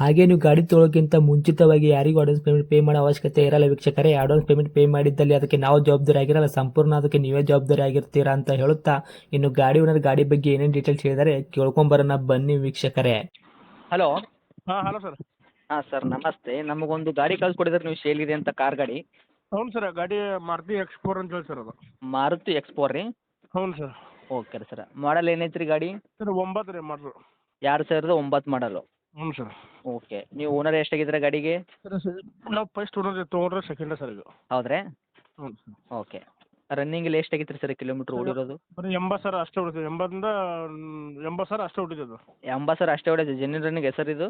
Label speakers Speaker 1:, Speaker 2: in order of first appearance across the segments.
Speaker 1: ಹಾಗೆ ನೀವು ಗಾಡಿ ತೊಳೋಕ್ಕಿಂತ ಮುಂಚಿತವಾಗಿ ಯಾರಿಗೂ ಅಡ್ವಾನ್ಸ್ ಪೇಮೆಂಟ್ ಪೇ ಮಾಡೋ ಅವಶ್ಯಕತೆ ಇರಲ್ಲ ವೀಕ್ಷಕರೇ. ಅಡ್ವಾನ್ಸ್ ಪೇಮೆಂಟ್ ಪೇ ಮಾಡಿದ್ದಲ್ಲಿ ಅದಕ್ಕೆ ನಾವು ಜವಾಬ್ದಾರಿ ಆಗಿರಲ್ಲ. ಸಂಪೂರ್ಣ ಅದಕ್ಕೆ ನೀವೇ ಜವಾಬ್ದಾರಿ ಆಗಿರ್ತೀರಾ ಅಂತ ಹೇಳುತ್ತಾ ಇನ್ನು ಗಾಡಿ ಓನರ್ ಗಾಡಿ ಬಗ್ಗೆ ಏನೇನು ಡೀಟೇಲ್ಸ್ ಹೇಳಿದರೆ ಕೇಳ್ಕೊಂಬರೋಣ ಬನ್ನಿ ವೀಕ್ಷಕರೇ.
Speaker 2: ಹಲೋ
Speaker 3: ಹಾಂ ಹಲೋ ಸರ್
Speaker 2: ಹಾಂ ಸರ್ ನಮಸ್ತೆ. ನಮಗೊಂದು ಗಾಡಿ ಕಳ್ಸಿಕೊಡಿದ್ರೆ ನೀವು ಸೇಲಿದೆ ಅಂತ ಕಾರ್ ಗಾಡಿ.
Speaker 3: ಹೌನ್ ಸರ್ ಗಾಡಿ ಮಾರುತಿ ಎಕ್ಸ್ಪೋರ್ ಅಂತ ಹೇಳಿ ಸರ್ ಅದು.
Speaker 2: ಮಾರುತಿ ಎಕ್ಸ್ಪೋರ್ ರೀ?
Speaker 3: ಹೌನ್ ಸರ್
Speaker 2: ಓಕೆ ರೀ ಸರ್ ಮಾಡಲ್ ಏನೈತ್ರಿ ಗಾಡಿ?
Speaker 3: ಸರ್ ಒಂಬತ್ತು ರೀ ಮಾಡಲು
Speaker 2: ಎರಡು ಸಾವಿರದ ಒಂಬತ್ತು ಮಾಡಲು
Speaker 3: ಹ್ಞೂ ಸರ್.
Speaker 2: ಓಕೆ ನೀವು ಓನರ್ ಎಷ್ಟಾಗಿದ್ದೀರಾ ಗಾಡಿಗೆ?
Speaker 3: ಸರ್ ಸರ್ ನಾವು ಫಸ್ಟ್ ಓನರ್ ತೊಗೊಂಡ್ರೆ ಸೆಕೆಂಡ ಸರ್ ಇದು.
Speaker 2: ಹೌದ್ರಾ?
Speaker 3: ಹ್ಞೂ ಸರ್.
Speaker 2: ಓಕೆ ರನ್ನಿಂಗಲ್ಲಿ ಎಷ್ಟಾಗಿತ್ತು ರೀ ಸರ್ ಕಿಲೋಮೀಟ್ರ್ ಓಡಿರೋದು?
Speaker 3: ಬರೀ ಎಂಬತ್ತು ಸಾವಿರ ಅಷ್ಟೇ ಉಳಿತದೆ ಎಂಬತ್ತರಿಂದ ಎಂಬತ್ತು ಸಾವಿರ ಅಷ್ಟೇ ಉಳಿತದೆ
Speaker 2: ಎಂಬತ್ತು ಸಾವಿರ ಅಷ್ಟೇ ಹೊಡೆದು ಜೆನ್ಯೂನ್ ರನ್ನಿಂಗ್ ಹೆಸರು ಇದು?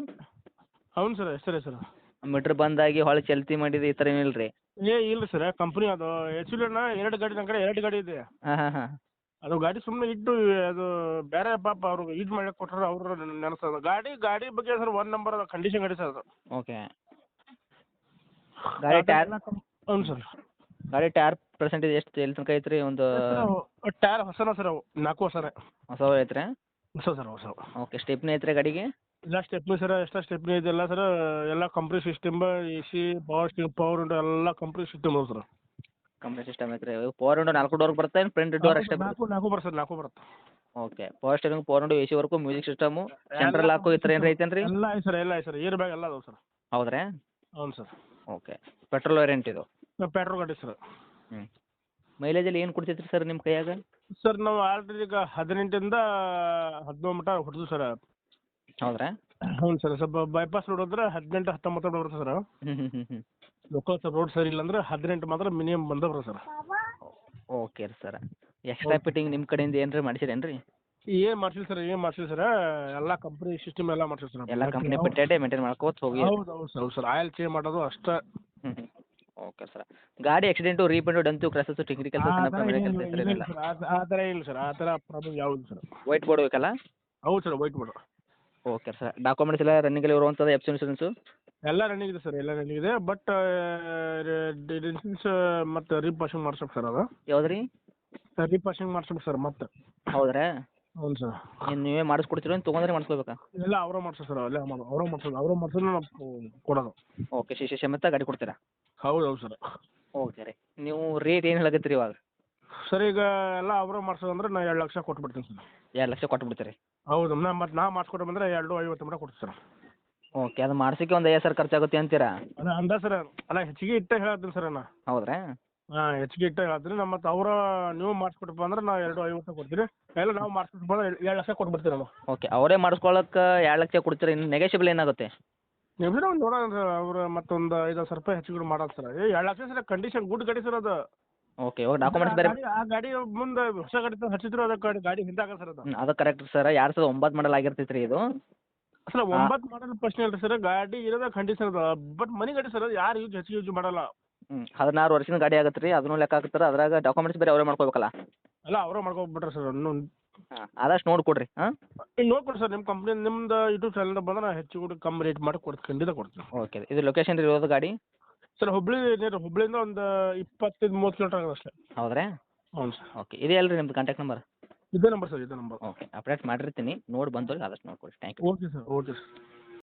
Speaker 3: ಹೌನು ಸರ್ ಹೆಸರು ಸರ್.
Speaker 2: ಮೀಟ್ರ್ ಬಂದಾಗಿ ಹೊಳೆ ಚಲ್ತಿ ಮಾಡಿದ ಈ ಥರ ಏನಿಲ್ಲ ರೀ
Speaker 3: ಏ ಇಲ್ಲ ಸರ್ ಕಂಪ್ನಿ ಅದು. ಆ್ಯಕ್ಚುಲಿ ನಾ ಎರಡು ಗಾಡಿ ನನ್ನ ಕಡೆ ಎರಡು ಗಾಡಿ ಇದೆ.
Speaker 2: ಹಾಂ ಹಾಂ ಹಾಂ.
Speaker 3: ಅದು ಗಾಡಿ ಸುಮ್ಮನೆ ಇಟ್ಟು ಅದು ಬೇರೆ ಪಾಪ ಅವ್ರು ಇದು ಮಾಡಕ್ಕೆ ಕೊಟ್ಟರು ಅವರು ನೆನೆಸೋದು. ಗಾಡಿ ಗಾಡಿ ಬಗ್ಗೆ ಸರ್ ಒನ್ ನಂಬರ್ ಅದ ಕಂಡೀಷನ್ ಗಾಡಿ ಸರ್ ಅದು.
Speaker 2: ಓಕೆ ಗಾಡಿ ಟೈರ್
Speaker 3: ಹ್ಞೂ ಸರ್.
Speaker 2: ಗಾಡಿ ಟೈರ್ ಪರ್ಸೆಂಟೇಜ್ ಎಷ್ಟು ಎಲ್ಲಿ ತನಕ ಐತ್ರಿ ಒಂದು?
Speaker 3: ಟೈರ್ ಹೊಸನ ಸರ್ ಅವು ನಾಲ್ಕು ಹೊಸನೇ
Speaker 2: ಹೊಸ ಐತ್ರಿ?
Speaker 3: ಹೊಸ ಸರ್ ಹೊಸ
Speaker 2: ಓಕೆ ಸ್ಟೆಪ್ನಿ ಐತ್ರಿ ಗಾಡಿಗೆ?
Speaker 3: ಎಲ್ಲ ಸ್ಟೆಪ್ನಿ ಸರ್ ಎಷ್ಟು ಸ್ಟೆಪ್ನಿ ಇದೆಲ್ಲ ಸರ್. ಎಲ್ಲ company system A C power steering power ಎಲ್ಲ ಕಂಪ್ನಿ ಸಿಸ್ಟಮ್ ಅದು ಸರ್.
Speaker 2: ಕಂಪ್ನಿ ಸಿಸ್ಟಮ್ ಐತ್ರಿ. ಫೋರ್ ಇಂಟು ನಾಲ್ಕು ಡೋರ್ ಬರುತ್ತೆ ಏನು ಫ್ರಂಟ್ ಡೋರ್ ಅಷ್ಟೇ
Speaker 3: ನಾಲ್ಕು ನಾಲ್ಕು ಬರುತ್ತೆ ಸರ್ ನಾಲ್ಕು ಬರುತ್ತೆ.
Speaker 2: Okay power steering four into A C work music system central lock ಈ ಥರ ಏನ್ರ ಐತೇನು ರೀ
Speaker 3: ಎಲ್ಲ ಐತೆ ಸರ್ ಎಲ್ಲ ಐತೆ ಸರ್ ಏರ್ ಬ್ಯಾಗ್ ಎಲ್ಲ ಅದಾವೆ ಸರ್
Speaker 2: ಹೌದ್ರಾ?
Speaker 3: ಹೌದು ಸರ್
Speaker 2: ಓಕೆ ಪೆಟ್ರೋಲ್ ವೇರಿಯಂಟ್ ಇದು?
Speaker 3: ಪೆಟ್ರೋಲ್ ಗಾಡಿ ಸರ್
Speaker 2: ಹ್ಞೂ ಮೈಲೇಜಲ್ಲಿ ಏನು ಕೊಡ್ತೈತ್ರಿ ಸರ್ ನಿಮ್ಮ ಕೈಯಾಗ?
Speaker 3: ಸರ್ ನಾವು ಆಲ್ರೆಡಿ ಈಗ ಹದಿನೆಂಟರಿಂದ ಹದಿನೇಳು ಮಟ್ಟ ಹೊಡೆದು ಸರ್
Speaker 2: ಹೌದ್ರಾ?
Speaker 3: ಹ್ಞೂ ಸರ್ ಸ್ವಲ್ಪ ಬೈಪಾಸ್ ರೋಡ್ ಅಂದ್ರೆ ಹದಿನೆಂಟು ಹತ್ತೊಂಬತ್ತು ಬರುತ್ತೆ ಸರ್
Speaker 2: ಹ್ಞೂ ಹ್ಞೂ ಹ್ಞೂ ಹ್ಞೂ
Speaker 3: ಲೋಕಲ್ ಸರ್ ರೋಡ್ ಸರಿ ಇಲ್ಲಾಂದ್ರೆ ಹದಿನೆಂಟು ಮಾತ್ರ ಮಿನಿಮಮ್ ಬಂದ ಬರುತ್ತೆ ಸರ್
Speaker 2: ಓಕೆ ರೀ ಸರ್ ಎಕ್ಸ್ಟ್ರಾ ಫಿಟ್ಟಿಂಗ್ ನಿಮ್ಮ ಕಡೆಯಿಂದ ಏನ್ರಿ ಮಾಡಿಸಿರೇನು ರೀ
Speaker 3: ಏನು ಮಾಡ್ಸಿಲ್ಲ ಸರ್ ಏನು ಮಾಡ್ಸಿಲ್ಲ ಸರ್ ಎಲ್ಲ ಕಂಪ್ನಿ ಸಿಸ್ಟಮ್ ಎಲ್ಲ ಮಾಡ್ಸಿಲ್ಲ ಸರ್
Speaker 2: ಎಲ್ಲ ಕಂಪ್ನಿ ಬಿಟ್ಟೆ ಮೇಂಟೈನ್ ಮಾಡ್ಕೋತ ಹೋಗಿ.
Speaker 3: ಹೌದು ಹೌದು ಸರ್ ಹೌದು ಸರ್ ಆಯಿಲ್ ಚೇಂಜ್ ಮಾಡೋದು ಅಷ್ಟೇ.
Speaker 2: ಓಕೆ ಸರ್ ಗಾಡಿ ಆಕ್ಸಿಡೆಂಟ್ ರೀಪೇಂಟ್ ಡಂತು ಕ್ರಾಸಸ್ ಟಿಂಗ್ರಿ ಕೆಲಸ
Speaker 3: ಆ
Speaker 2: ಸಣ್ಣ
Speaker 3: ಥರ
Speaker 2: ಪ್ರಮಾಣದ
Speaker 3: ಏನಿಲ್ಲ, ಇಲ್ಲ ಸರ್, ಆ- ತರ ಥರ ಇಲ್ಲ ಸರ್ ಆ ಥರ ಪ್ರಾಬ್ಲಮ್ ಯಾವುದು ಸರ್
Speaker 2: ವೈಟ್ ಬೋರ್ಡ್ ಬೇಕಲ್ಲ?
Speaker 3: ಹೌದು sir white board
Speaker 2: okay sir documents ಎಲ್ಲ ರನ್ನಿಂಗಲ್ಲಿ ಇರುವಂಥದ್ದು ಎಫ್ ಇನ್ಸೂರೆನ್ಸು
Speaker 3: ಎಲ್ಲ ರನ್ನಿಂಗ್ ಇದೆ ಸರ್ ಎಲ್ಲ ರನ್ನಿಂಗ್ ಇದೆ. ಬಟ್ ಇನ್ಸೂರೆನ್ಸ್ ಮತ್ತು ರೀಪಾಸಿಂಗ್ ಮಾಡ್ಸ್ಬೇಕು ಸರ್ ಅದು.
Speaker 2: ಯಾವ್ದು ರೀ
Speaker 3: ಮಾಡ್ಸ್ಬೇಕು ಸರ್ ಮತ್ತೆ.
Speaker 2: ಹೌದ್ರಾ?
Speaker 3: ಹೌದು ಸರ್
Speaker 2: ಏನು ನೀವೇ ಮಾಡಿಸ್ಕೊಡ್ತೀರೋ ಏನು ತೊಗೊಂಡ್ರೆ ಮಾಡಿಸ್ಕೋಬೇಕಾ
Speaker 3: ಎಲ್ಲ ಅವರೇ ಮಾಡ್ಸೋ ಸರ್ ಅಲ್ಲೇ ಅವರೇ ಮಾಡ್ಸೋದು ಅವರೇ ಮಾಡ್ಸೋದು ನಾವು ಕೊಡೋದು.
Speaker 2: ಓಕೆ ಶಿಶಿ ಸಮೇತ ಗಾಡಿ ಕೊಡ್ತೀರಾ?
Speaker 3: ಹೌದು ಹೌದು ಸರ್
Speaker 2: ಓಕೆ ರೀ. ನೀವು ರೇಟ್ ಏನು ಹೇಳಕತ್ತೀರಿ ಇವಾಗ?
Speaker 3: ಸರ್ ಈಗ ಎಲ್ಲ ಅವರೇ ಮಾಡ್ಸೋದು ಅಂದ್ರೆ ನಾ ಎರಡು ಲಕ್ಷ ಕೊಟ್ಬಿಡ್ತೀನಿ ಸರ್
Speaker 2: ಎರಡು ಲಕ್ಷ ಕೊಟ್ಬಿಡ್ತೀರಿ.
Speaker 3: ಹೌದು ನಾ ಮತ್ತೆ ನಾ ಮಾಡಿಸ್ಕೊಟ್ಟು ಬಂದರೆ ಎರಡು ಐವತ್ತು ಮಟ್ಟ ಕೊಡ್ತೀನಿ ಸರ್
Speaker 2: ಓಕೆ ಅದು ಮಾಡ್ಸೋಕ್ಕೆ ಒಂದು ಐವತ್ತು ಸಾವಿರ ಖರ್ಚಾಗುತ್ತೆ ಅಂತೀರಾ?
Speaker 3: ಅಲ್ಲ ಅಂದ ಸರ್ ಅಲ್ಲ ಹೆಚ್ಚಿಗೆ ಇಟ್ಟ ಹೇಳತ್ತೀನಿ ಸರ್ ನಾ
Speaker 2: ಹೌದ್ರಾ?
Speaker 3: ಹಾಂ ಹೆಚ್ಚಿಗೆ ಇಟ್ಟೆ ಹೇಳತ್ತೀನಿ. ನಮ್ಮ ಮತ್ತು ಅವರ ನೀವು ಮಾಡಿಸ್ಕೊಟ್ಟಪ್ಪ ಅಂದ್ರೆ ನಾವು ಎರಡು ಐವತ್ತು ಕೊಡ್ತೀರಿ ಇಲ್ಲ ನಾವು ಮಾಡಿಸ್ಕೊಟ್ಟು ಬಂದ್ರೆ ಎರಡು ಲಕ್ಷ ಕೊಟ್ಬಿಡ್ತೀವಿ ನಾವು.
Speaker 2: ಓಕೆ ಅವರೇ ಮಾಡಿಸ್ಕೊಳಕ್ಕೆ ಎರಡು ಲಕ್ಷ ಕೊಡ್ತೀರಿ? ಇನ್ನು ನೆಗೆಷಿಬಲ್ ಏನಾಗುತ್ತೆ?
Speaker 3: ನಿಮ್ದು ಒಂದು ನೋಡೋಣ ಸರ್ ಅವ್ರು ಮತ್ತೊಂದು ಐದು ಸಾವಿರ ರೂಪಾಯಿ ಹೆಚ್ಚಿಗೆ ಮಾಡೋದು ಸರ್. ಏ ಎರಡು ಲಕ್ಷ ಸರ್ ಕಂಡೀಷನ್ ಗುಡ್ ಗಾಡಿ ಸರ್ ಅದು.
Speaker 2: ಓಕೆ ಇವಾಗ ಡಾಕ್ಯುಮೆಂಟ್ಸ್ ಬೇರೆ
Speaker 3: ಆ ಗಾಡಿ ಮುಂದೆ ಹೊಸ ಗಾಡಿ ಹಚ್ಚಿದ್ರು ಅದಕ್ಕೆ ಗಾಡಿ ಗಾಡಿ ಹಿಂದಾಗ ಸರ್ ಅದು.
Speaker 2: ಹ್ಮ್, ಅದು ಕರೆಕ್ಟ್ ಸರ್. ಎರಡು ಸಾವಿರದ ಒಂಬತ್ತು ಮಾಡಲ್ ಆಗಿರ್ತೈತೆ ರೀ ಇದು.
Speaker 3: ಸರ್ ಒಂಬತ್ತು ಮಾಡಲ್ ಪ್ರಶ್ನೆ ಇಲ್ಲ ಸರ್ ಗಾಡಿ ಇರೋದ ಕಂಡೀಷನ್ ಅದ. ಬಟ್ ಮನಿ ಗಾಡಿ ಸರ್ ಯಾರು ಯೂಸ್ ಹೆಚ್ಚಿಗೆ ಯೂಸ್ ಮಾಡಲ್ಲ.
Speaker 2: ಹ್ಞೂ ಹದಿನಾರು ವರ್ಷದ ಗಾಡಿ ಆಗತ್ತೆ ರೀ ಅದನ್ನು ಲೆಕ್ಕ ಹಾಕ್ತಾರೆ ಅದ್ರಾಗ ಡಾಕ್ಯುಮೆಂಟ್ಸ್ ಬೇರೆ ಅವರೇ ಮಾಡ್ಕೋಬೇಕಲ್ಲ.
Speaker 3: ಅಲ್ಲ ಅವರೇ ಮಾಡ್ಕೊಬಿಟ್ರೆ ಸರ್
Speaker 2: ಹಾಂ ಆದಷ್ಟು ನೋಡಿ ಕೊಡ್ರಿ ಹಾಂ.
Speaker 3: ಈಗ ನೋಡ್ಕೊಡಿ ಸರ್ ನಿಮ್ಮ ಕಂಪ್ನಿ ನಿಮ್ದು ಯೂಟ್ಯೂಬ್ ಚಾನಲ್ ಬಂದ್ರೆ ನಾನು ಹೆಚ್ಚು ಕೂಡ ಕಮ್ಮಿ ರೇಟ್ ಮಾಡಿ ಕೊಡ್ತೀನಿ ಖಂಡಿತ ಕೊಡ್ತೀನಿ.
Speaker 2: ಓಕೆ ಇದು ಲೊಕೇಶನ್ ಇರೋದು ಗಾಡಿ?
Speaker 3: ಸರ್ ಹುಬ್ಳಿ ನೀರು ಹುಬ್ಳಿಯಿಂದ ಒಂದು ಇಪ್ಪತ್ತೈದು ಮೂವತ್ತು ಕಿಲೋಮೀಟರ್ ಆಗುತ್ತೆ ಅಷ್ಟೇ.
Speaker 2: ಹೌದ್ರಾ?
Speaker 3: ಹ್ಞೂ ಸರ್.
Speaker 2: ಓಕೆ ಇದೆ ಅಲ್ರಿ ನಿಮ್ದು ಕಾಂಟ್ಯಾಕ್ಟ್ ನಂಬರ್
Speaker 3: ಇದೇ ನಂಬರ್ ಸರ್ ಇದೇ ನಂಬರ್
Speaker 2: ಓಕೆ ಅಪ್ಡೇಟ್ ಮಾಡಿರ್ತೀನಿ. ನೋಡಿ ಬಂದವ್ರಿಗೆ ಆದಷ್ಟು ನೋಡ್ಕೊಳ್ಳಿ thank you
Speaker 3: okay sir okay sir